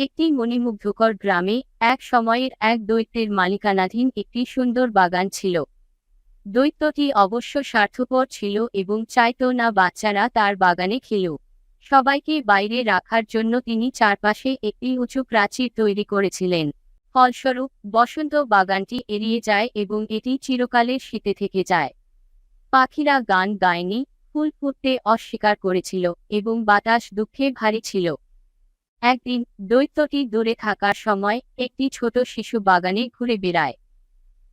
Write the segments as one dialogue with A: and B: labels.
A: একটি মণিমুগ্ধকর গ্রামে এক সময়ের এক দৈত্যের মালিকানাধীন একটি সুন্দর বাগান ছিল। দৈত্যটি অবশ্য স্বার্থপর ছিল এবং চাইতো না বাচ্চারা তার বাগানে খেলুক সবাইকে বাইরে রাখার জন্য তিনি চারপাশে একটি উঁচু প্রাচীর তৈরি করেছিলেন। ফলস্বরূপ, বসন্ত বাগানটি এড়িয়ে যায় এবং এটি চিরকালের শীতে থেকে যায়। পাখিরা গান গায়নি, ফুল ফুটতে অস্বীকার করেছিল এবং বাতাস দুঃখে ভারী ছিল। একদিন দৈত্যটি দূরে থাকার সময় একটি ছোট শিশু বাগানে ঘুরে বেড়ায়।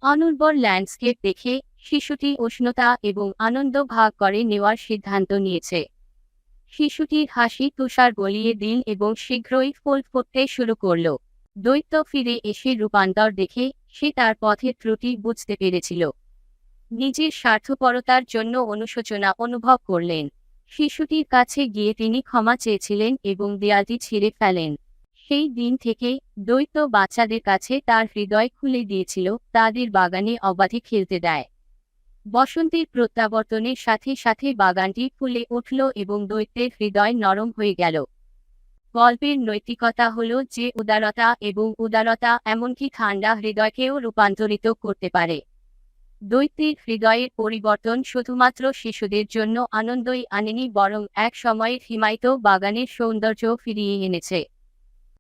A: অনুর্বর ল্যান্ডস্কেপ দেখে শিশুটি উষ্ণতা এবং আনন্দ ভাগ করে নেওয়ার সিদ্ধান্ত নিয়েছে। শিশুটির হাসি তুষার গলিয়ে দিন এবং শীঘ্রই ফুল ফুটতে শুরু করল। দৈত্য ফিরে এসে রূপান্তর দেখে সে তার পথের ত্রুটি বুঝতে পেরেছিল। নিজের স্বার্থপরতার জন্য অনুশোচনা অনুভব করলেন। শিশুটির কাছে গিয়ে তিনি ক্ষমা চেয়েছিলেন এবং দেয়ালটি ছিঁড়ে ফেলেন। সেই দিন থেকে দ্বৈত বাচ্চাদের কাছে তার হৃদয় খুলে দিয়েছিল, তাদের বাগানে অবাধে খেলতে দেয়। বসন্তের প্রত্যাবর্তনের সাথে সাথে বাগানটি ফুলে উঠল এবং দৈত্যের হৃদয় নরম হয়ে গেল। গল্পের নৈতিকতা হল যে উদারতা এবং উদারতা এমনকি ঠান্ডা হৃদয়কেও রূপান্তরিত করতে পারে। দৈত্যের হৃদয়ের পরিবর্তন শুধুমাত্র শিশুদের জন্য আনন্দই আনেনি, বরং এক সময়ের হিমায়িত বাগানের সৌন্দর্য ফিরিয়ে এনেছে।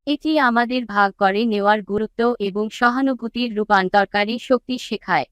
A: এটি আমাদের ভাগ করে নেওয়ার গুরুত্ব এবং সহানুভূতির রূপান্তরকারী শক্তি শেখায়।